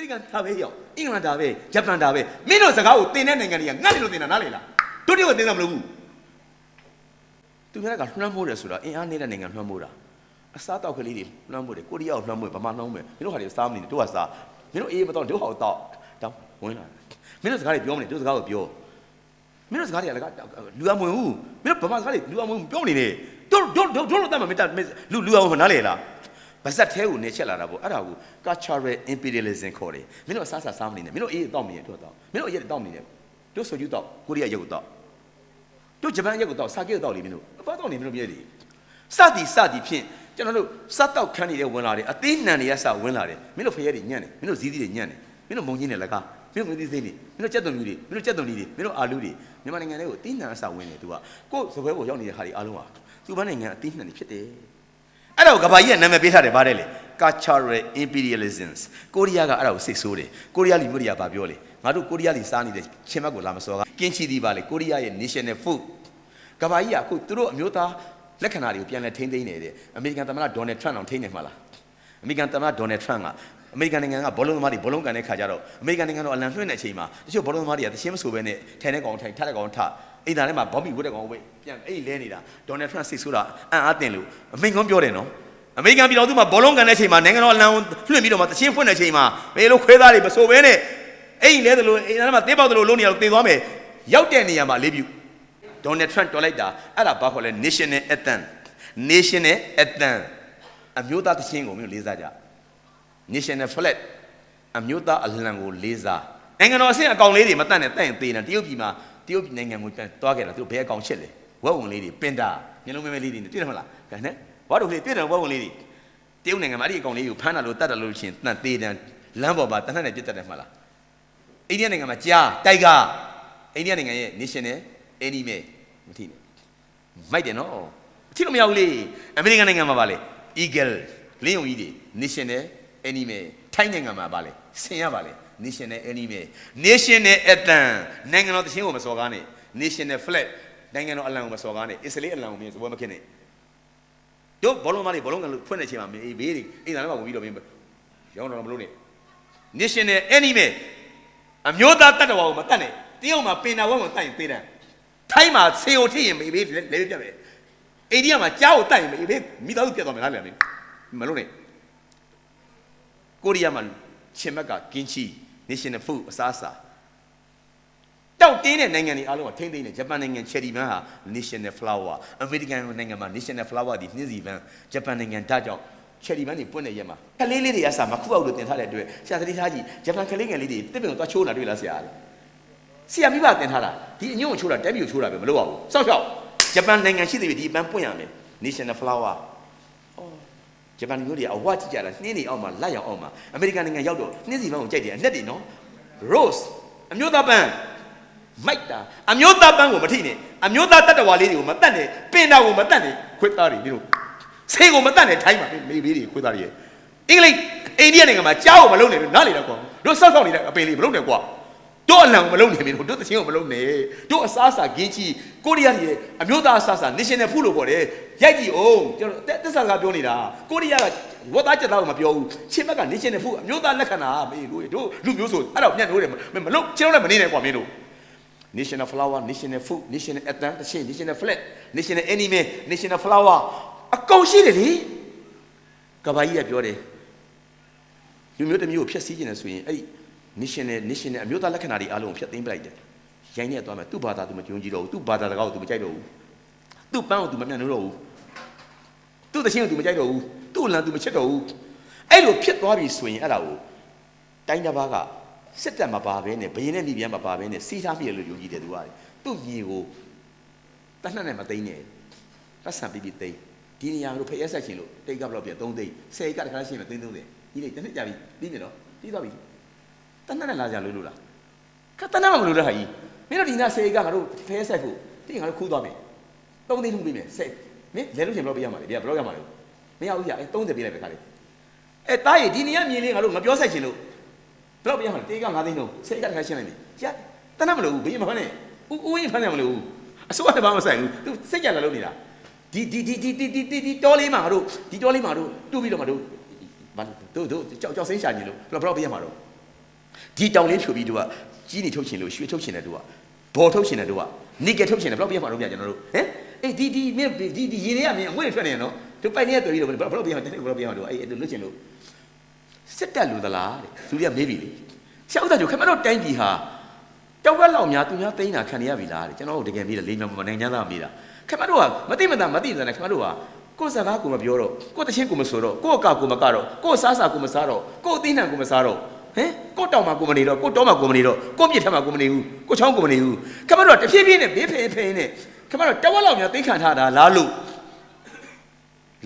မေရိကန်ဒါပဲရောက်အင်္ဂလန်ဒါပဲဂျပန်ဒါပဲမင်းတို့စကားကိုတင်တဲ့နိုင်ငံတွေကငတ်တယ်လို့တင်တာနားလေလားတို့တွေကိုတင်တာမလို့ဘူးသူများကလွှမ်းမိုးတယ်ဆိုတာအင်အားနေတဲ့နိုင်ငံလွှမ်းမိုးတာအစားတောက်ကလေးတွေလွှမ်းမိုးတယ်ကိုရီးယားကိုလွှမ်းမိုးဗမာလွှမ်းမိုးမယ်မင်းတို့ဟာတွေစားမနေနဲ့တို့ကစားမင်းတို့အေးမတော့တို့ဟာကိုတောက်တောင်းဝင်လာမင်းတို့စကားတွေပြောမနေတို့စကားကိုပြောမင်းတို့စကားတွေကလည်းလူအမဝင်ဘူးမင်းတို့ဗမာစကားတွေလူအမဝင်ပြောနေတယ်တို့တို့တို့တို့တို့တတ်မှာမင်းလူလူအမဝင်နားလေလား ဗဇက်သေးကိုနေချက်လာတာပေါ့အဲ့ဒါကို cultural imperialism ခေါ်တယ်မင်းတို့အစားစားစားမနေနဲ့မင်းတို့အေးတောက်နေတယ်တို့တော့မင်းတို့အေးတောက်နေတယ်တို့ဆိုကျူတောက်ကိုရီးယားရုပ်ကိုတောက်တို့ဂျပန်ရုပ်ကိုတောက်စာကေကိုတောက်လေမင်းတို့အပတ်တောက်နေမင်းတို့မြဲတယ်စသည်စသည်ဖြင့်ကျွန်တော်တို့စတ်တောက်ခန်းနေတဲ့ဝင်လာတယ်အသေးနှံတွေကစဝင်လာတယ်မင်းတို့ဖရဲတွေညံ့တယ်မင်းတို့ဇီးသီးတွေညံ့တယ်မင်းတို့မုံကြီးနဲ့လကားမင်းတို့မင်းသီးစိမ့်တွေမင်းတို့ကြက်သွန်မြူတွေမင်းတို့ကြက်သွန်လီတွေမင်းတို့အာလူတွေမြန်မာနိုင်ငံတွေကိုအသေးနှံအစဝင်တယ်သူကကိုယ်စပွဲကိုရောက်နေတဲ့ဟာတွေအားလုံးဟာသူ့ဘန်းနိုင်ငံအသေးနှံတွေဖြစ်တယ် အဲ့ဒါကိုကဘာကြီးကနာမည်ပေးထားတယ်ဗါတယ်လေ cultural imperialisms ကိုရီးယားကအဲ့ဒါကိုစိတ်ဆိုးတယ်ကိုရီးယားလူမျိုးတွေကဘာပြောလဲငါတို့ကိုရီးယားလူစားနေတဲ့ချင်းမက်ကိုလာမစောကကင်းချီသည်ပါလေကိုရီးယားရဲ့ national food ကဘာကြီးကအခုသူတို့အမျိုးသားလက္ခဏာတွေကိုပြန်လဲထိမ့်သိမ့်နေတယ်အမေရိကန်သမ္မတဒေါ်နယ်ထရန့်အောင်ထိမ့်နေမှာလားအမေရိကန်သမ္မတဒေါ်နယ်ထရန့်ကအမေရိကန်နိုင်ငံကဘောလုံးသမားတွေဘောလုံးကန်တဲ့ခါကျတော့အမေရိကန်နိုင်ငံတော့အလံလွှင့်တဲ့အချိန်မှာတချို့ဘောလုံးသမားတွေကတချင်းမဆိုပဲနဲ့ထိုင်တဲ့ကောင်ထိုင်ထတဲ့ကောင်ထ အိမ်သားထဲမှာဘောမီဝတ်တဲ့ကောင်ဝတ်ပြန်အဲ့ဒီလဲနေတာဒေါ်နယ်ထရန့်စိတ်ဆိုးတာအံ့အားတင်လို့အမိန်ကောင်းပြောတယ်နော်အမေရိကန်ပြည်တော်စုမှာဘောလုံးကန်တဲ့အချိန်မှာနိုင်ငံတော်အလံကိုလွှင့်ပြီးတော့မှတချင်းဖွင့်တဲ့အချိန်မှာဘယ်လိုခွဲသားတွေမဆိုဘဲနဲ့အဲ့ဒီလဲသလိုအိမ်သားမှာတေးပေါက်သလိုလုံးနေရတော့တည်သွားမယ်ရောက်တဲ့နေရာမှာလေးပြုဒေါ်နယ်ထရန့်တော်လိုက်တာအဲ့ဒါဘာခေါ်လဲ national anthem national anthem အမျိုးသားတချင်းကိုမျိုးလေးစားကြ national flag အမျိုးသားအလံကိုလေးစားနိုင်ငံတော်အဆင့်အကောင်လေးတွေမတတ်နဲ့တန့်ရင်သေးတယ်တရုတ်ပြည်မှာ တရုတ်ပြည်နိုင်ငံကိုပြန်သွားခဲ့တာသူတို့ဘယ်အကောင်ချစ်လဲဝက်ဝင်လေးတွေပင်တာမျိုးလုံးမဲမဲလေးတွေနဲ့တွေ့တယ်မလားဒါနဲ့ဘာလို့လဲတွေ့တယ်ဝက်ဝင်လေးတွေတရုတ်နိုင်ငံမှာအဲ့ဒီအကောင်လေးကိုဖမ်းတာလို့တတ်တယ်လို့ရှင်တန်သေးတယ်လမ်းပေါ်မှာတနက်နဲ့ပြစ်တတ်တယ်မလားအိန္ဒိယနိုင်ငံမှာကြားတိုက်ကာအိန္ဒိယနိုင်ငံရဲ့ national animal မထီနဲ့မိုက်တယ်နော်အထီလို့မရဘူးလေအမေရိကန်နိုင်ငံမှာပါလေ eagle လင်းယုံကြီးတွေ national animal ထိုင်းနိုင်ငံမှာပါလေဆင်ရပါလေ national animal national anthem နိုင်ငံတော်သချင်းကိုမစော်ကားနဲ့ national flag နိုင်ငံတော်အလံကိုမစော်ကားနဲ့အစ္စရေးအလံကိုမြင်စပွဲမခင်နဲ့တို့ဘောလုံးမလေးဘောလုံးကလို့ဖွင့်နေချိန်မှာအေးဘေးတွေအိမ်သားထဲမှာဝင်ပြီးတော့မင်းရောင်းတော့မလို့နဲ့ national animal အမျိုးသားတတ်တော်ကိုမတတ်နဲ့တရုတ်မှာပင်နာဝက်ကိုတတ်ရင်သေးတယ်ထိုင်းမှာဆေကိုထိရင်မေဘေးလဲပြတ်မယ်အိန္ဒိယမှာကြားကိုတတ်ရင်မေဘေးမိသားစုပြတ်သွားမယ်လားဗျာမလို့နဲ့ကိုရီးယားမှာချင်မက်ကကင်းချီ national food အစားအစာတောက်တင်းတဲ့နိုင်ငံတွေအားလုံးကထိမ့်သိမ့်နေဂျပန်နိုင်ငံချယ်ရီဘန်ဟာ national flower အမေရိကန်နိုင်ငံမှာ national flower ဒီနှင်းစီဘန်ဂျပန်နိုင်ငံဓာတ်ကြောင့်ချယ်ရီဘန်တွေပွင့်နေရက်မှာကလေးလေးတွေအစားမခုအောက်လို့တင်ထားတဲ့အတွက်ဆရာသတိထားကြည့်ဂျပန်ကလေးငယ်လေးတွေတစ်ပင်ကိုသွားချိုးလာတွေ့လားဆရာဆရာမိဘတင်ထားတာဒီအညို့ကိုချိုးတာတက်ပြီးကိုချိုးတာပဲမလုပ်ပါဘူးစောက်ရှောက်ဂျပန်နိုင်ငံရှိသေးပြီဒီပန်းပွင့်ရမယ် national flower ဂျပန်မျိုးတွေအဝတ်ကြည့်ကြတာနှင်းနေအောင်မှာလက်ရောင်အောင်မှာအမေရိကန်နိုင်ငံရောက်တော့နှင်းစီပန်းကိုကြိုက်တယ်အနက်တွေနော် rose အမျိုးသားပန်းမိုက်တာအမျိုးသားပန်းကိုမထိနဲ့အမျိုးသားတတ္တဝါလေးတွေကိုမတတ်နဲ့ပင်တာကိုမတတ်နဲ့ခွေးသားတွေဒီလိုဆေးကိုမတတ်နဲ့ထိုင်းမှာမေးဘေးတွေခွေးသားတွေရဲ့အင်္ဂလိပ်အိန္ဒိယနိုင်ငံမှာကြားကိုမလုံးနဲ့နားလေတော့ကွာတို့ဆောက်ဆောက်နေတဲ့အပင်လေးမလုံးနဲ့ကွာ တို့အလံကိုမလုံးနဲ့မင်းတို့တို့သချင်းကိုမလုံးနဲ့တို့အစားအစာဂင်းချီကိုရီးယားရဲ့အမျိုးသားအစားအစာ national food လို့ခေါ်တယ်ရိုက်ကြည့်အောင်ကျွန်တော်တက်ဆာကပြောနေတာကိုရီးယားကဝတ်သားချက်သားကိုမပြောဘူးချင်းဘက်က national food အမျိုးသားလက္ခဏာမေးလို့တို့လူမျိုးဆိုအဲ့တော့ညံ့လို့တယ်မလုံးချင်းတော့လည်းမနေနဲ့ကွာမင်းတို့ national flower national food national anthem တစ်ချင်း national flag national animal national flower အကုန်ရှိတယ်လေကဘာကြီးကပြောတယ်လူမျိုးတစ်မျိုးကိုဖျက်ဆီးခြင်းနဲ့ဆိုရင်အဲ့ဒီ national national အမျိုးသားလက္ခဏာတွေအားလုံးကိုဖျက်သိမ်းပလိုက်တယ်ရိုင်းနေသွားမယ်သူ့ဘာသာသူမကြုံကြည့်တော့ဘူးသူ့ဘာသာတကားကိုသူမကြိုက်တော့ဘူးသူ့ပန်းကိုသူမမျက်နှာတော့ဘူးသူ့တခြင်းကိုသူမကြိုက်တော့ဘူးသူ့လမ်းသူမချစ်တော့ဘူးအဲ့လိုဖြစ်သွားပြီဆိုရင်အဲ့ဒါကိုတိုင်းတစ်ပါးကစစ်တပ်မပါဘဲနဲ့ဘယင်းနဲ့မိပြန်မပါဘဲနဲ့စီးထားမိတယ်လို့ယုံကြည်တယ်သူကသူ့မြေကိုတတ်နှက်နဲ့မသိမ့်နဲ့ပတ်စံပြီးပြီးသိမ့်ဒီနေရာတို့ဖျက်ဆက်ချင်လို့တိတ်ကဘလောက်ပြန်3သိမ့်10ကတခါရှင်းမယ်သိမ့်3သိမ့်ဒီနေ့တစ်နှစ်ကြာပြီပြီးပြီနော်ပြီးသွားပြီ တနတ်နဲ့လာကြလို့လို့လားခက်တနတ်မှမလို့တဲ့ဟာကြီးမင်းတို့ဒီနာ10ဧကငါတို့ဖဲဆက်ဖို့တိငါတို့ခူးသွားမယ်သုံးသိန်းထုတ်ပေးမယ်ဆက်မင်းလဲလို့ရှင်ဘယ်လိုပေးရမှာလဲဗျာဘယ်လိုရမှာလဲမရဘူးဗျာအဲ30ပေးလိုက်ပဲခါလေးအဲတားရည်ဒီနေရမြင်လေးငါတို့မပြောဆိုင်ရှင်လို့ဘယ်လိုပေးရမှာလဲတေးက9သိန်းလုံး10ဧကတစ်ခါရှင်းလိုက်ပြီကြာတနတ်မလို့ဘူးဘေးမဖမ်းနဲ့ဦးဦးကြီးဖမ်းတယ်မလို့ဘူးအစိုးရကဘာမှဆိုင်ဘူးသူစိတ်ကြလာလို့နေတာဒီဒီဒီဒီဒီဒီဒီတောလေးမှာတို့ဒီတောလေးမှာတို့တူးပြီးတော့မှာတို့ဘာလို့တို့တို့ကြောက်ကြောက်စိမ့်ရှာနေလို့ဘယ်လိုဘယ်လိုပေးရမှာတော့ ဒီတောင်လေးဖြိုပြီးတို့ကကြီးနေထုတ်ချင်လို့ရွှေထုတ်ချင်တယ်တို့ကဘော်ထုတ်ချင်တယ်တို့ကနီကယ်ထုတ်ချင်တယ်ဘယ်တော့ပြရမှာတော့ပြကျွန်တော်တို့ဟမ်အေးဒီဒီမင်းဒီဒီရေတွေကမင်းအငွေ့ထွက်နေရနော်တို့ပိုက်နေတဲ့တော်ကြီးတော့ဘယ်တော့ပြရမှာတနေ့ဘယ်တော့ပြရမှာတို့အေးအဲ့လွတ်ချင်လို့စစ်တက်လူသလားတဲ့သူတွေကမေးပြီလေဆရာဥဒ္ဒကျော်ခင်ဗျားတို့တိုင်းပြည်ဟာတောက်ဝက်လောက်များသူများသိမ်းတာခံရပြီလားတဲ့ကျွန်တော်တို့တကယ်မေးတယ်လေးများမနိုင်ချမ်းသာမေးတာခင်ဗျားတို့ကမသိမသာမသိတဲ့နဲ့ခင်ဗျားတို့ကကိုယ်စကားကိုမပြောတော့ကိုယ်တချင်းကိုမဆိုတော့ကိုယ်အကကိုမကတော့ကိုယ်စားစာကိုမစားတော့ကိုယ်အသိနှံကိုမစားတော့ ဟင်ကိုယ်တောင်မှာကိုမနေတော့ကိုယ်တောမှာကိုမနေတော့ကိုယ်ပြစ်ထက်မှာကိုမနေဘူးကိုယ်ချောင်းကိုမနေဘူးခင်ဗျားတို့ကတဖြည်းဖြည်းနဲ့ဘေးဖေးဖေးနဲ့ခင်ဗျားတို့တောက်ဝက်လောက်များသိမ်းခံထားတာလားလို့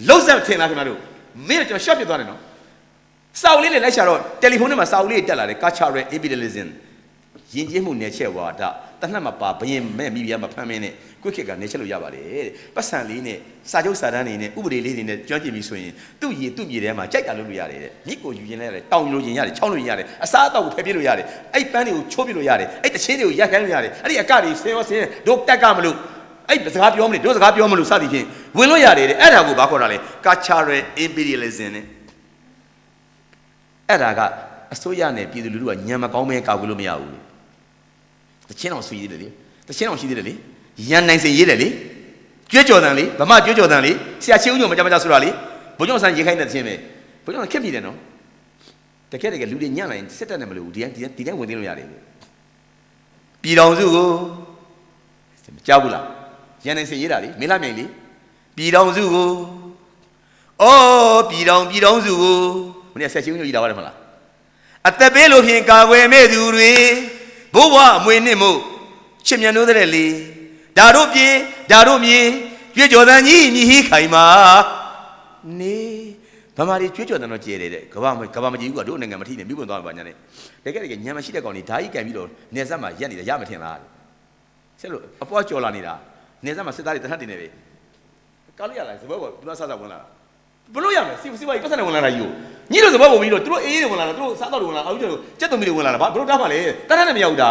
လုံးဆက်ထင်လားခင်ဗျားတို့မင်းကကျွန်တော် short ပြသွားတယ်နော်စာအုပ်လေးနဲ့လိုက်ရှာတော့တယ်လီဖုန်းထဲမှာစာအုပ်လေးတက်လာတယ် cultural imperialism ယဉ်ကျေးမှုနယ်ချက်ဝါဒ တနှက်မပါဘရင်မဲ့မိဖုရားမဖမ်းမင်းနဲ့ကိုယ့်ခေတ်ကနေချက်လို့ရပါတယ်တဲ့ပတ်စံလေးနဲ့စာချုပ်စာတမ်းတွေနဲ့ဥပဒေလေးတွေနဲ့ကျွမ်းကျင်ပြီဆိုရင်သူ့ရည်သူ့မြေထဲမှာကြိုက်တာလုပ်လို့ရတယ်တဲ့မြစ်ကိုယူရင်လည်းရတယ်တောင်ယူလို့ရင်ရတယ်ချောင်းလို့ရင်ရတယ်အစားအသောက်ကိုဖယ်ပြလို့ရတယ်အဲ့ပန်းတွေကိုချိုးပြလို့ရတယ်အဲ့တချင်းတွေကိုရက်ခိုင်းလို့ရတယ်အဲ့ဒီအကတွေဆင်းရောဆင်းတို့တက်ကမလို့အဲ့စကားပြောမလို့တို့စကားပြောမလို့စသည်ဖြင့်ဝင်လို့ရတယ်တဲ့အဲ့ဒါကိုဘာခေါ်တာလဲ cultural imperialism နဲ့အဲ့ဒါကအစိုးရနဲ့ပြည်သူလူထုကညံမကောင်းမဲကောက်လို့မရဘူးလေ တချင်းအောင်ဆွေးသေးတယ်လေတချင်းအောင်ရှိသေးတယ်လေရန်နိုင်စင်ရေးတယ်လေကြွေးကြော်တန်လေဗမာကြွေးကြော်တန်လေဆရာချင်းဦးညုံမကြမကြဆိုတာလေဘုံကျောင်းဆန်ရေးခိုင်းတဲ့တချင်းပဲဘုံကျောင်းခက်ပြီတယ်နော်တကယ်တကယ်လူတွေညံ့နိုင်စစ်တပ်နဲ့မလို့ဘူးဒီတိုင်းဒီတိုင်းဝင်သိလို့ရတယ်ပြည်တော်စုကိုကြောက်ဘူးလားရန်နိုင်စင်ရေးတာလေမင်းလာမြိုင်လေပြည်တော်စုကိုအော်ပြည်တော်ပြည်တော်စုကိုမင်းဆက်ချင်းဦးညုံကြီးလာပါတယ်မလားအသက်ပေးလို့ဖြင့်ကာကွယ်မဲ့သူတွေ ဘိုးဘွားအမွေနှစ်မို့ချစ်မြတ်နိုးတဲ့လေဒါတို့ပြေဒါတို့မြေကြွေးကြော်တန်ကြီးမြည်ဟိခိုင်မာနေဗမာတွေကြွေးကြော်တန်တော့ကျဲတယ်တဲ့ကဘာမကဘာမကြီးဘူးကတို့နိုင်ငံမထိနဲ့မြို့ပွင့်သွားမှာပါညာနဲ့တကယ်တကယ်ညံမရှိတဲ့ကောင်တွေဓာကြီးကင်ပြီးတော့နေဆက်မှာရက်နေတယ်ရမထင်လားဆက်လို့အပွားကြော်လာနေတာနေဆက်မှာစစ်သားတွေတထပ်တင်နေပဲကောက်လို့ရလားစဘောကသူကဆဆဝင်လာတာ ဘလို့ရမလဲစီစီဝါကြီးပတ်စံနဲ့ဝင်လာတာကြီးကိုညတို့စဘောပုံပြီးတော့သူတို့အေးအေးတွေဝင်လာတာသူတို့စားတော့တွေဝင်လာအာဦးကျတို့စက်တုံမီတွေဝင်လာတာဘာဘလို့တားမှလဲတထပ်နဲ့မရောက်တာ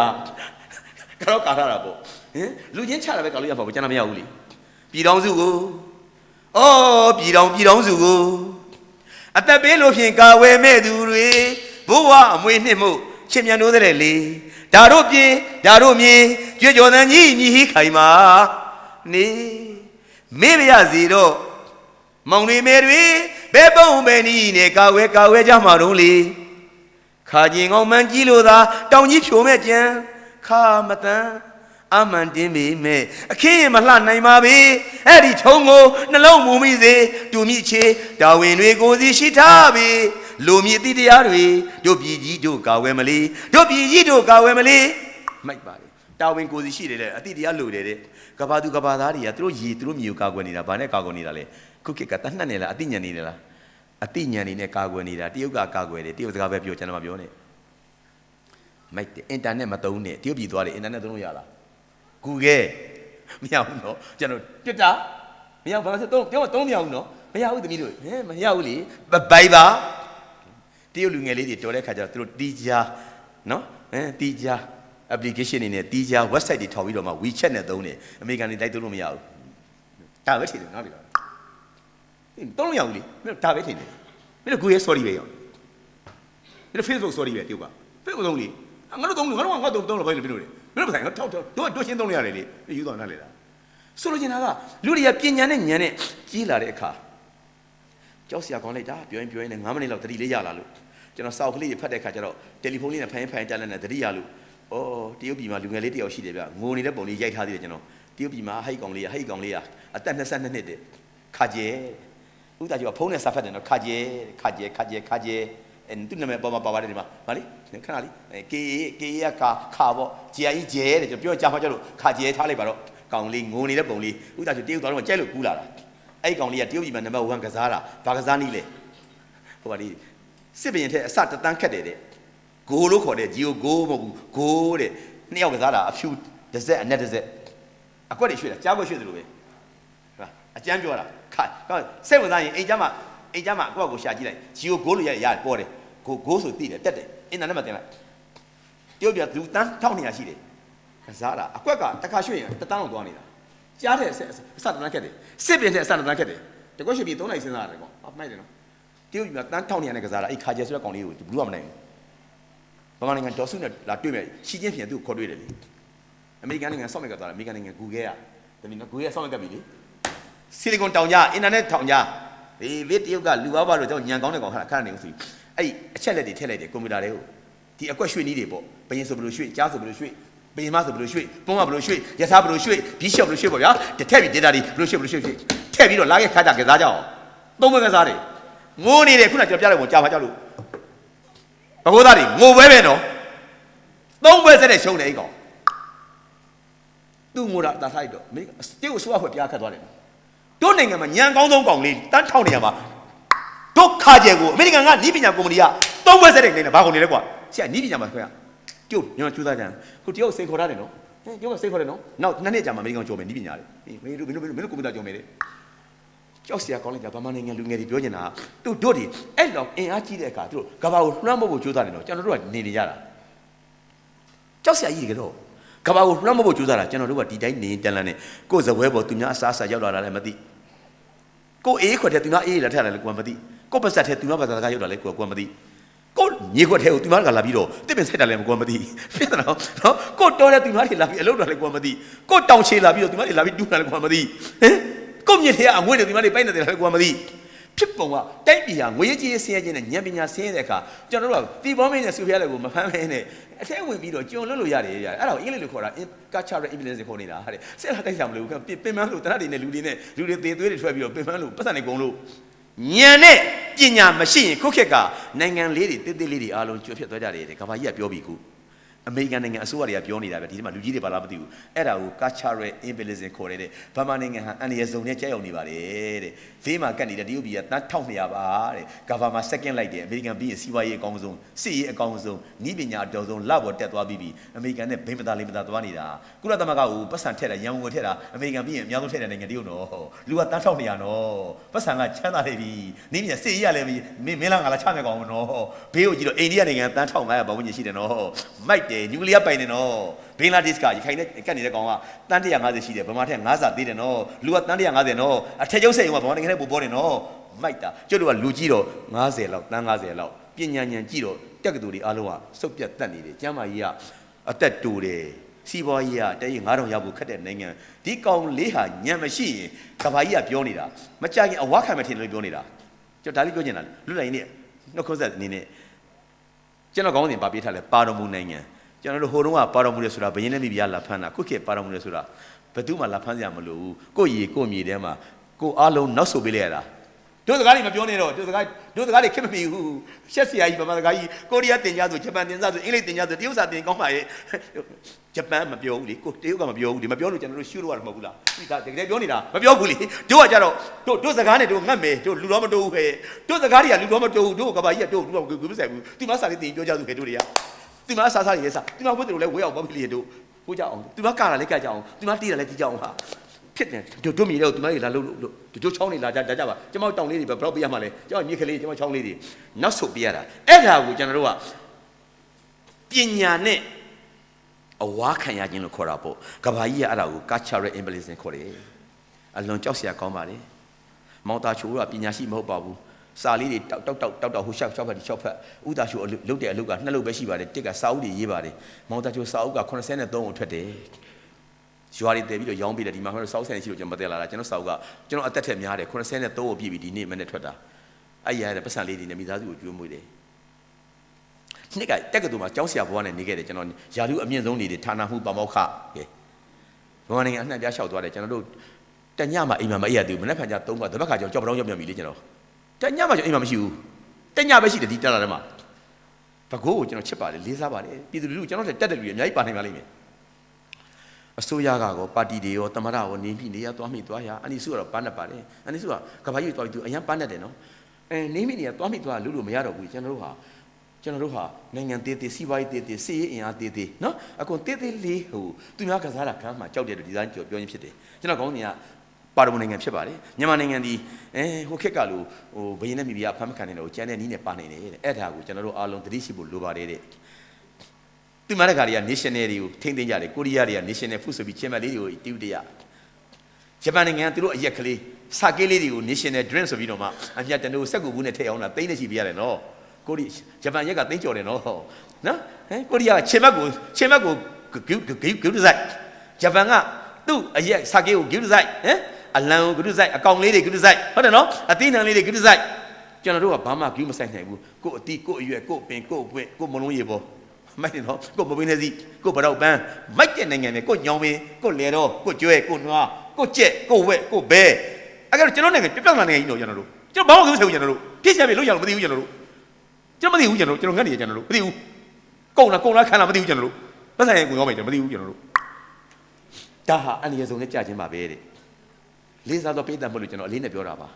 ကတော့ကာထားတာပေါ့ဟင်လူချင်းချတာပဲကောက်လို့ရမှာပေါ့ကျွန်တော်မရဘူးလေပြည်တော်စုကိုအော်ပြည်တော်ပြည်တော်စုကိုအသက်ပေးလို့ဖြင့်ကာဝယ်မဲ့သူတွေဘိုးဘွားအမွေနှစ်မှုချစ်မြတ်နိုးတဲ့လေဒါတို့ပြေဒါတို့မြေကြွကြော်တန်ကြီးညီဟိခိုင်မာနေမေ့မရစီတော့ မောင်နေမယ်တွေဘဲပုံပဲနီးနဲ့ကာဝဲကာဝဲကြမှာတော့လေခါကျင်ကောင်းမှန်ကြီးလို့သာတောင်ကြီးဖြိုမဲ့ကြံခါမတန်အမှန်တင်းပေမဲ့အခင်းရင်မလှနိုင်ပါပေအဲ့ဒီထုံကိုနှလုံးမူမိစေတူမိချေတာဝန်တွေကိုစီရှိထားပေလူမြည်တိတရားတွေတို့ပြည်ကြီးတို့ကာဝဲမလေးတို့ပြည်ကြီးတို့ကာဝဲမလေးမိုက်ပါလေတာဝန်ကိုစီရှိတယ်တဲ့အတိတရားလိုတယ်တဲ့ ကဘာသူကဘာသားတွေကသူတို့ရည်သူတို့မြေကိုကာကွယ်နေတာဘာနဲ့ကာကွယ်နေတာလဲခုခေတ်ကတတ်နှက်နေလားအတိညာဏ်နေလားအတိညာဏ်နေနဲ့ကာကွယ်နေတာတရုတ်ကကာကွယ်တယ်တရုတ်စကားပဲပြောကျွန်တော်မပြောနဲ့မိုက်တယ်အင်တာနက်မသုံးနဲ့တရုတ်ပြည်သွားတယ်အင်တာနက်သုံးလို့ရလား Google မရဘူးနော်ကျွန်တော် Twitter မရဘူးဘာလို့သုံးပြောသုံးမရဘူးနော်မရဘူးသမီးတို့ဟဲ့မရဘူးလေဘိုင်ဘာတရုတ်လူငယ်လေးတွေတော်တဲ့ခါကျတော့သူတို့တီးကြနော်ဟမ်တီးကြ application တွေနဲ့တီးကြ website တွေထောက်ပြီးတော့မှ WeChat နဲ့သုံးတယ်အမေရိကန်တွေတိုက်သုံးလို့မရဘူးဒါပဲထင်တယ်နော်ဒီတော့ဟင်တုံးလို့ရဘူးလေမင်းတို့ဒါပဲထင်တယ်မင်းတို့ကိုရဲ sorry ပဲရောမင်းတို့ Facebook sorry ပဲတယောက်က Facebook သုံးလေငါတို့သုံးလို့ငါတို့ကငါတို့သုံးလို့ဘာလို့မင်းတို့လေမင်းတို့ဆိုင်ထောက်ထောက်တို့တို့ရှင်းသုံးလို့ရတယ်လေယူသွားနားလေလားဆိုလိုချင်တာကလူတွေကပညာနဲ့ဉာဏ်နဲ့ကြီးလာတဲ့အခါကြောက်စရာကောင်းလိုက်တာပြောရင်ပြောရင်လည်း9မိနစ်လောက်တတိလေးရလာလို့ကျွန်တော်စောက်ကလေးတွေဖတ်တဲ့အခါကျတော့တယ်လီဖုန်းလေးနဲ့ဖိုင်ဖိုင်တက်လက်နဲ့တတိရလို့ ဩတရုတ်ပြည်မှာလူငယ်လေးတယောက်ရှိတယ်ဗျငိုနေတဲ့ပုံလေးရိုက်ထားသေးတယ်ကျွန်တော်တရုတ်ပြည်မှာဟိတ်ကောင်လေးဟိတ်ကောင်လေးအသက်22နှစ်တည်းခါကျဲဥဒါကျော်ဖုန်းနဲ့စာဖတ်တယ်နော်ခါကျဲခါကျဲခါကျဲခါကျဲအဲသူနာမည်ပေါ်မှာပါပါတယ်ဒီမှာမလေးခဏလေးအဲကေကေရကာခါပေါ့ဂျီအိုင်ဂျဲတဲ့ကျွန်တော်ပြောကြမှာကြလို့ခါကျဲထားလိုက်ပါတော့ကောင်လေးငိုနေတဲ့ပုံလေးဥဒါကျော်တရုတ်သွားတော့ကြဲလို့ကူးလာတာအဲ့ဒီကောင်လေးကတရုတ်ပြည်မှာနံပါတ်1ကစားတာဘာကစားနည်းလဲဟိုပါလေးစစ်ဘရင်ထဲအစတတန်းခတ်တယ်တဲ့ ဂိုလို့ခေါ်တယ်ဂျီယိုဂိုမဟုတ်ဘူးဂိုတဲ့နှစ်ယောက်ကစားတာအဖြူတစ်စက်အနက်တစ်စက်အကွက်တွေရွှေ့တာကြားကွက်ရွှေ့တယ်လို့ပဲဟာအကျမ်းပြောတာခါကောင်းစိတ်ဝင်စားရင်အိမ်ကျမ်းမှာအိမ်ကျမ်းမှာကိုယ့်အကိုရှာကြည့်လိုက်ဂျီယိုဂိုးလို့ရရပေါ်တယ်ဂိုးဂိုးဆိုသိတယ်တက်တယ်အင်တာနက်မှာတင်လိုက်တရုတ်ပြည်သူတန်း1200ရှိတယ်ကစားတာအကွက်ကတစ်ခါရွှေ့ရင်တစ်တန်းလောက်သွားနေတာကြားတဲ့အဆက်အစတန်းခက်တယ်စစ်ပြင်တဲ့အစတန်းခက်တယ်တကွက်ရွှေ့ပြီး3နိုင်စဉ်းစားရတယ်ကောအမိုက်တယ်နော်တရုတ်ပြည်မှာတန်း1200နဲ့ကစားတာအဲ့ခါကျဲဆိုတဲ့ကောင်လေးကိုဘလူးကမနိုင်ဘူး ဗဗမာနိုင်ငံဒေါ်စုနဲ့လာတွေ့မယ်ရှီချင်းပြန်သူ့ကိုခေါ်တွေ့တယ်လေအမေရိကန်နိုင်ငံဆော့မက်ကသွားတယ်အမေရိကန်နိုင်ငံ Google ကတမီးနော် Google ဆော့မက်ကပြီလေဆီလီကွန်တောင်ကြားအင်တာနက်ထောင်ကြားဒီဗစ်တရုတ်ကလူဘာဘာလို့ကျွန်တော်ညံကောင်းတဲ့ကောင်ခဏခဏနေဦးစီအဲ့အချက်လက်တွေထည့်လိုက်တယ်ကွန်ပျူတာတွေကိုဒီအကွက်ရွှေ့နည်းတွေပေါ့ဘယင်ဆိုဘယ်လိုရွှေ့ကြားဆိုဘယ်လိုရွှေ့ပင်မဆိုဘယ်လိုရွှေ့ပုံကဘယ်လိုရွှေ့ရထားဘယ်လိုရွှေ့ဘီရှော့ဘယ်လိုရွှေ့ပေါ့ဗျာတစ်ထည့်ပြီး data တွေဘယ်လိုရွှေ့ဘယ်လိုရွှေ့ရွှေ့ထည့်ပြီးတော့လာခဲ့ခါကြကစားကြအောင်သုံးဘက်ကစားတယ်ငိုနေတယ်ခုနကျွန်တော်ပြလိုက်ပုံကြာပါကြောက်လို့ ဘကိုးသားတွေငိုပဲပဲနော်သုံးဘက်စက်တဲ့ရှုံးတယ်အဲ့ကောင်သူ့ငိုတာတာထိုက်တော့မိတေကိုဆိုးအဖွဲပြားခတ်သွားတယ်တို့နိုင်ငံမှာညံကောင်းဆုံးကောင်လေးတန်းထောက်နေရမှာဒုက္ခကျယ်ကိုအမေရိကန်ကနီးပညာကုမ္ပဏီကသုံးဘက်စက်တဲ့နေတယ်ဘာကုန်နေလဲကွာဆရာနီးပညာမှာခွဲရကျုပ်ညောကျူးသားကြံခုတယောက်စိန်ခေါ်ရတယ်နော်ဟဲ့ကျုပ်ကစိန်ခေါ်တယ်နော်နောက်နှစ်နှစ်ကြာမှအမေရိကန်ကြော်မယ်နီးပညာလေမင်းတို့မင်းတို့မင်းတို့ကွန်ပျူတာကြော်မယ်လေ ကြောက်စရာကောင်းလိုက်တာဗမာနိုင်ငံလူငယ်တွေပြောနေတာသူတို့တွေအဲ့လောက်အင်အားကြီးတဲ့အခါသူတို့ကဘာကိုလွှမ်းမိုးဖို့ကြိုးစားတယ်နော်ကျွန်တော်တို့ကနေနေကြတာကြောက်စရာကြီးတွေကတော့ကဘာကိုလွှမ်းမိုးဖို့ကြိုးစားတာကျွန်တော်တို့ကဒီတိုင်းနေတန်လန်းနဲ့ကိုယ်ဇပွဲပေါ်သူများအစားအစာရောက်လာတာလည်းမသိကိုယ်အေးခွက်တဲ့သူများအေးလက်ထက်တယ်လည်းကိုယ်မသိကိုယ်ပါစက်တဲ့သူများပါစက်ကားရောက်လာလည်းကိုယ်ကမသိကိုမြေခွက်ထဲကိုသူများကလာပြီးတော့တစ်ပင်ဆက်တာလည်းကိုယ်မသိဖြစ်တယ်နော်နော်ကိုတော်တဲ့သူများတွေလာပြီးအလုပ်တော်လည်းကိုယ်မသိကိုတောင်ချေလာပြီးတော့သူများတွေလာပြီးတူးတာလည်းကိုယ်မသိဟင် ကိုမြင့်ထဲကအငွေ့တွေသူများတွေပိုက်နေတယ်လည်းကိုယ်မသိဖြစ်ပုံကတိုက်ပြည်ဟာငွေကြီးဆင်းရဲခြင်းနဲ့ဉာဏ်ပညာဆင်းရဲတဲ့အခါကျွန်တော်တို့ကတီဘောမင်းနဲ့ဆူဖျားလည်းကိုမဖမ်းမင်းနဲ့အထဲဝင်ပြီးတော့ကြုံလွတ်လို့ရတယ်ရတယ်အဲ့ဒါကိုအင်္ဂလိပ်လိုခေါ်တာ cultural influence ခေါ်နေတာဟာတဲ့ဆက်လာတိုက်စားမလို့ပင်မန်းလို့တရတွေနဲ့လူတွေနဲ့လူတွေသေသွေးတွေထွက်ပြီးတော့ပင်မန်းလို့ပတ်စံနေကုန်လို့ဉာဏ်နဲ့ပညာမရှိရင်ခုခေတ်ကနိုင်ငံလေးတွေတိတိလေးတွေအားလုံးကျွတ်ဖြစ်သွားကြတယ်တဲ့ကဘာကြီးကပြောပြီးခု အမေရိကန်နိုင်ငံအစိုးရတွေကပြောနေတာပဲဒီထဲမှာလူကြီးတွေပါလားမသိဘူးအဲ့ဒါကို cultural imperialism ခေါ်တယ်တဲ့ဗမာနိုင်ငံဟာအန္တရာယ်စုံနဲ့ကြောက်ရောက်နေပါတယ်တဲ့ဈေးမှာကတ်နေတဲ့တရုတ်ပြည်ကတန်း1200ပါတဲ့ကဘာမှာ second လိုက်တယ်အမေရိကန်ပြည်ရဲ့စီးပွားရေးအကောင်းဆုံးစစ်ရေးအကောင်းဆုံးဤပညာအတော်ဆုံးလောက်ပေါ်တက်သွားပြီးပြီအမေရိကန်နဲ့ဘိမသားလေးမသားသွားနေတာကုလသမဂ္ဂကိုပတ်စံထက်တာရန်ကုန်ကိုထက်တာအမေရိကန်ပြည်ရဲ့အများဆုံးထက်တဲ့နိုင်ငံတရုတ်နော်လူကတန်း1200နော်ပတ်စံကချမ်းသာနေပြီဤပညာစစ်ရေးရလည်းမင်းမင်းလာငါလာချမယ်ကောင်နော်ဘေးကိုကြည့်တော့အိန္ဒိယနိုင်ငံတန်း1500ပတ်ဝန်းကျင်ရှိတယ်နော်မိုက်တယ်နျူကလ িয়ার ပိုင်တယ်နော်ဘင်္ဂလားဒေ့ရှ်ကရခိုင်နဲ့ကတ်နေတဲ့ကောင်ကတန်း150ရှိတယ်ဗမာထက်9ဆသေးတယ်နော်လူကတန်း150နော်အထက်ကျုပ်စိတ်ကဗမာနိုင်ငံနဲ့ပိုပေါ်တယ်နော်မိုက်တာကျွတ်တို့ကလူကြီးတော့90လောက်တန်း90လောက်ပညာဉာဏ်ကြည့်တော့တက်ကတူတွေအားလုံးကစုပ်ပြတ်တက်နေတယ်ကျမ်းမာကြီးကအသက်တူတယ်စီးပွားရေးကတည်းက9000ရောက်ဖို့ခက်တဲ့နိုင်ငံဒီကောင်လေးဟာညံမရှိရင်ကဘာကြီးကပြောနေတာမကြခင်အဝါခံမထင်လို့ပြောနေတာကျွန်တော်ဒါလေးပြောချင်တာလွတ်လိုက်နေနှုတ်ခွန်းဆက်အနေနဲ့ကျွန်တော်ကောင်းစဉ်ပါပေးထားလဲပါတော်မူနိုင်ငံ ကျွန်တော်တို့ဟိုတုန်းကပါတော်မူတယ်ဆိုတာဘယင်းနဲ့မိဖုရားလာဖမ်းတာခုခေတ်ပါတော်မူတယ်ဆိုတာဘယ်သူမှလာဖမ်းစရာမလိုဘူးကိုယ့်ရေကိုယ့်မြေထဲမှာကိုယ်အားလုံးနောက်ဆုတ်ပေးလိုက်ရတာတို့စကားတွေမပြောနဲ့တော့တို့စကားတို့စကားတွေခက်မမီဘူးရှက်စရာကြီးဗမာစကားကြီးကိုရီးယားတင်ကြဆိုဂျပန်တင်ကြဆိုအင်္ဂလိပ်တင်ကြဆိုတရုတ်စာတင်ကောင်းပါရဲ့ဂျပန်မပြောဘူးလေကိုတရုတ်ကမပြောဘူးဒီမပြောလို့ကျွန်တော်တို့ရှုလို့ရတယ်မဟုတ်ဘူးလားဒီဒါတကယ်ပြောနေတာမပြောဘူးလေတို့ကကြတော့တို့တို့စကားနဲ့တို့ငတ်မယ်တို့လူတော်မတိုးဘူးပဲတို့စကားတွေကလူတော်မတိုးဘူးတို့ကဘာကြီးကတို့လူတော်ကိုမဆိုင်ဘူးဒီမှာစာလေးတင်ပြောကြသူပဲတို့တွေက ဒီမှာစာစာရေးစာဒီမှာဘုဒ္ဓတို့လည်းဝေးအောင်ဘာဖြစ်လေတို့ဟိုကြအောင်ဒီမှာကာတာလည်းကကြအောင်ဒီမှာတီးတာလည်းတီးကြအောင်ဟာဖြစ်တယ်တို့တို့မြေတော့ဒီမှာလာလို့လို့တို့ချောင်းနေလာကြကြပါကျမတောင်လေးတွေဘယ်တော့ပြရမှာလဲကျမမြေကလေးကျမချောင်းလေးတွေနောက်ဆုတ်ပြရတာအဲ့ဒါကိုကျွန်တော်တို့ကပညာနဲ့အဝါခံရခြင်းလို့ခေါ်တာပေါ့ကဘာကြီးကအဲ့ဒါကို cultural implicit ခေါ်တယ်အလွန်ကြောက်စရာကောင်းပါလေမောင်တာချိုးကပညာရှိမဟုတ်ပါဘူး စာလေးတွေတောက်တောက်တောက်တောက်တောက်ဟိုရှောက်ရှောက်ဖက်ဒီရှောက်ဖက်ဥဒါချိုလုတ်တဲ့အလုပ်ကနှစ်လုပ်ပဲရှိပါတယ်တစ်ကစာအုပ်တွေရေးပါတယ်မောင်တာချိုစာအုပ်က83ကိုထွက်တယ်ရွာတွေတည်ပြီးတော့ရောင်းပေးတယ်ဒီမှာဟိုစောက်ဆန်ရှိလို့ကျွန်တော်မတည်လာတာကျွန်တော်စာအုပ်ကကျွန်တော်အသက်ထက်များတယ်83ကိုပြည့်ပြီဒီနေ့မနေ့ထွက်တာအဲ့ရတဲ့ပတ်စံလေးတွေနဲ့မိသားစုကိုကျွေးမွေးတယ်နှစ်ကတက်ကတူမှာကျောင်းဆရာဘွားနဲ့နေခဲ့တယ်ကျွန်တော်ယာလူအမြင့်ဆုံးနေတဲ့ဌာနမှုပမောက္ခကဲဘဝနိုင်ငံအနှံ့ပြားလျှောက်သွားတယ်ကျွန်တော်တို့တညမှာအိမ်မှာမအိပ်ရသေးဘူးမနေ့ကကြာသုံးကတပတ်ခါကြောင်ကြောက်ပတောင်းရောက်ပြန်ပြီလေကျွန်တော် တညမှာကျွန်တော်အိမ်မှာမရှိဘူးတညပဲရှိတယ်ဒီတက်လာတယ်မှာဘကိုးကိုကျွန်တော်ချစ်ပါတယ်လေးစားပါတယ်ပြည်သူလူထုကျွန်တော်တက်တဲ့လူတွေအများကြီးပါနိုင်ပါလိမ့်မယ်အစိုးရကကောပါတီတွေရောတမရရောနေပြီနေရသွားမိသွားရအနိစုကတော့ပန်းတတ်ပါတယ်အနိစုကကဘာကြီးသွားပြီးသူအရန်ပန်းတတ်တယ်နော်အဲနေမိနေရသွားမိသွားလူလို့မရတော့ဘူးကျွန်တော်တို့ဟာကျွန်တော်တို့ဟာနိုင်ငံသေးသေးစီးပွားရေးသေးသေးစီးရေးအင်အားသေးသေးနော်အကုန်သေးသေးလေးဟိုသူများကစားတာခမ်းမှာကြောက်တယ်လို့ဒီဇိုင်းပြောပြောရင်းဖြစ်တယ်ကျွန်တော်ကောင်းနေက ပါရမနိုင်ငံဖြစ်ပါတယ်မြန်မာနိုင်ငံဒီအဲဟိုခက်ကလို့ဟိုဘယင်းနဲ့မိဖုရားဖမ်းမခံနေတော့ကျန်တဲ့နီးနဲ့ပါနေတယ်တဲ့အဲ့ဒါကိုကျွန်တော်တို့အားလုံးသတိရှိဖို့လိုပါတယ်တဲ့သူများတကာတွေက national တွေကိုထိမ့်သိမ်းကြတယ်ကိုရီးယားတွေက national food ဆိုပြီးချင်းမလေးတွေကိုတီးတရဂျပန်နိုင်ငံသူတို့အရက်ကလေးစာကေးလေးတွေကို national drink ဆိုပြီးတော့မှအမြတ်တနိုးစက်ကူဘူးနဲ့ထည့်အောင်တာသိမ့်နေရှိပြရတယ်နော်ကိုရီဂျပန်ရက်ကသိမ့်ကြော်တယ်နော်နော်ဟမ်ကိုရီးယားခြေမက်ကိုခြေမက်ကိုဂူဂူဂူဒဆိုင်ဂျပန်ကသူ့အရက်စာကေကိုဂူဒဆိုင်ဟမ် အလံကိုဂူဒဆိုင်အကောင်လေးတွေဂူဒဆိုင်ဟုတ်တယ်နော်အသီးနှံလေးတွေဂူဒဆိုင်ကျွန်တော်တို့ကဘာမှဂူမဆိုင်နိုင်ဘူးကို့အတီးကို့အရွက်ကို့ပင်ကို့ပွင့်ကို့မလုံးရေပေါ်မိုက်တယ်နော်ကို့မပင်းနေစီကို့ဘတော့ပန်းမိုက်တဲ့နိုင်ငံတွေကို့ညောင်ပင်ကို့လေတော့ကို့ကျွဲကို့နွားကို့ကြက်ကို့ဝက်ကို့ဘဲအဲ့ကတော့ကျွန်တော်နိုင်ငံပြပြလာနိုင်ငံကြီးတော့ကျွန်တော်တို့ကျွန်တော်ဘာမှမသိဘူးကျွန်တော်တို့ပြည့်စက်ပြီလို့ရအောင်မသိဘူးကျွန်တော်တို့ကျွန်တော်မသိဘူးကျွန်တော်တို့ကျွန်တော်ငတ်နေကျွန်တော်တို့မသိဘူးကုန်လားကုန်လားခံလားမသိဘူးကျွန်တော်တို့ပတ်ဆိုင်ရင်ကိုရောမယ်ကျွန်တော်မသိဘူးကျွန်တော်တို့ဒါဟာအန္တရာယ်ဆုံးနဲ့ကြာချင်းပါပဲတဲ့ လေးစားတော့ပိတ်တတ်မလို့ကျွန်တော်အလေးနဲ့ပြောတာပါ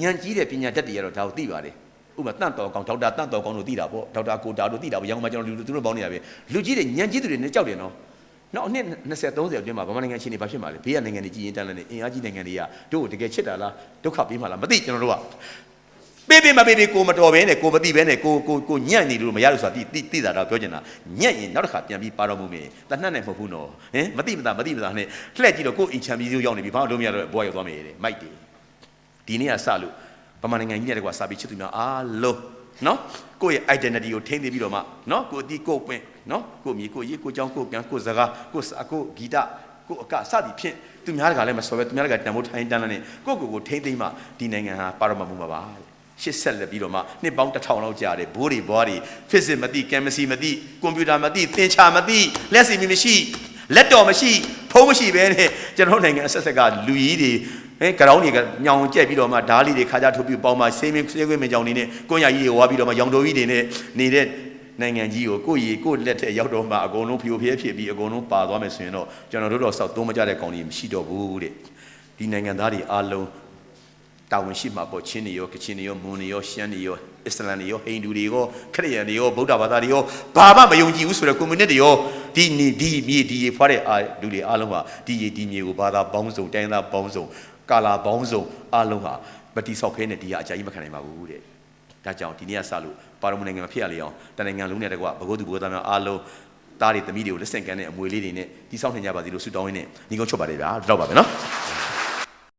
ညံကြီးတဲ့ပညာတတ်တွေကတော့ဒါကိုသိပါတယ်ဥပမာတန့်တော်ကောင်ဒေါက်တာတန့်တော်ကောင်တို့သိတာပေါ့ဒေါက်တာကိုတာတို့သိတာပေါ့ရန်ကုန်မှာကျွန်တော်လူသူတို့ပေါင်းနေတာပဲလူကြီးတွေညံကြီးသူတွေနဲ့ကြောက်တယ်နော်နောက်အနှစ်20 30အတွင်းမှာဗမာနိုင်ငံချင်းနေဘာဖြစ်မှာလဲဘေးကနိုင်ငံတွေကြီးရင်တန်းလန်းနေအင်အားကြီးနိုင်ငံတွေကတို့ကိုတကယ်ချစ်တာလားဒုက္ခပေးမှာလားမသိကျွန်တော်တို့က ပေးပေးမပေးပေးကိုမတော်ဘဲနဲ့ကိုမသိဘဲနဲ့ကိုကိုကိုညံ့နေလို့မရလို့ဆိုတာတိတိတာတော့ပြောချင်တာညံ့ရင်နောက်တစ်ခါပြန်ပြီးပါတော်မူမယ်တနှက်နဲ့မဟုတ်ဘူးနော်ဟင်မသိမသာမသိမသာနဲ့လှည့်ကြည့်တော့ကိုအိမ်ချမ်းပြီးစိုးရောက်နေပြီဘာမှလုပ်မရတော့ဘွားရောက်သွားမယ်တဲ့မိုက်တယ်ဒီနေ့ကစလို့ဗမာနိုင်ငံကြီးနဲ့တကွာစာပေချစ်သူများအားလုံးနော်ကိုယ့်ရဲ့ identity ကိုထိန်းသိမ်းပြီးတော့မှနော်ကိုအတီးကိုပွင့်နော်ကိုမြေကိုရေးကိုကြောင်းကိုကံကိုစကားကိုစာကိုဂီတကိုအကစသည်ဖြင့်သူများတကာလည်းမစော်ပဲသူများတကာတန်ဖိုးထိုင်းတန်းနဲ့ကိုကိုကိုထိန်းသိမ်းမှဒီနိုင်ငံဟာပါတော်မမူမှာပါတဲ့ ရှစ်ဆက်လက်ပြီးတော့မှနှစ်ပေါင်းတစ်ထောင်လောက်ကြာတယ်ဘိုးတွေဘွားတွေ physics မသိ chemistry မသိကွန်ပျူတာမသိသင်္ချာမသိလက်စီမီမရှိလက်တော်မရှိဖုံးမရှိပဲနဲ့ကျွန်တော်နိုင်ငံအဆက်ဆက်ကလူကြီးတွေအဲကရောင်းတွေကညောင်ကြက်ပြီးတော့မှဓာလီတွေခါကြထုတ်ပြီးပေါင်းမှဆေးမင်းဆေးခွေးမင်းကြောင်နေနဲ့ကွန်ရကြီးတွေဝါပြီးတော့မှရောင်တော်ကြီးတွေနဲ့နေတဲ့နိုင်ငံကြီးကိုကိုယ့်ရီကိုယ့်လက်ထက်ရောက်တော့မှအကုန်လုံးဖြိုဖျဲဖြစ်ပြီးအကုန်လုံးပါသွားမယ်ဆိုရင်တော့ကျွန်တော်တို့တော့စောက်သုံးမကြတဲ့ကောင်ကြီးမရှိတော့ဘူးတဲ့ဒီနိုင်ငံသားတွေအားလုံး တာဝန်ရှိမှာပေါ့ချင်းတွေရောကချင်တွေရောမွန်တွေရောရှမ်းတွေရောအစ္စလမ်တွေရောဟိန္ဒူတွေရောခရစ်ယာန်တွေရောဗုဒ္ဓဘာသာတွေရောဘာမှမယုံကြည်ဘူးဆိုတဲ့ community တွေရောဒီနေဒီမြေဒီရေဖွားတဲ့အာလူတွေအားလုံးဟာဒီရေဒီမြေကိုဘာသာပေါင်းစုံတိုင်းသားပေါင်းစုံကာလာပေါင်းစုံအားလုံးဟာမတိဆောက်ခဲနဲ့ဒီဟာအကြိုက်ကြီးမခံနိုင်ပါဘူးတဲ့ဒါကြောင့်ဒီနေ့ကစလို့ပါရမနိုင်ငံမဖြစ်ရလေအောင်တနိုင်ငံလုံးနဲ့တကွဘဂုတ်သူဘဂုတ်သားများအားလုံးသားတွေသမီးတွေကိုလက်ဆင့်ကမ်းတဲ့အမွေလေးတွေနဲ့တိဆောက်နိုင်ကြပါစေလို့ဆုတောင်းရင်းနဲ့ညီကုန်းချုပ်ပါတယ်ဗျာဒီတော့ပါပဲနော်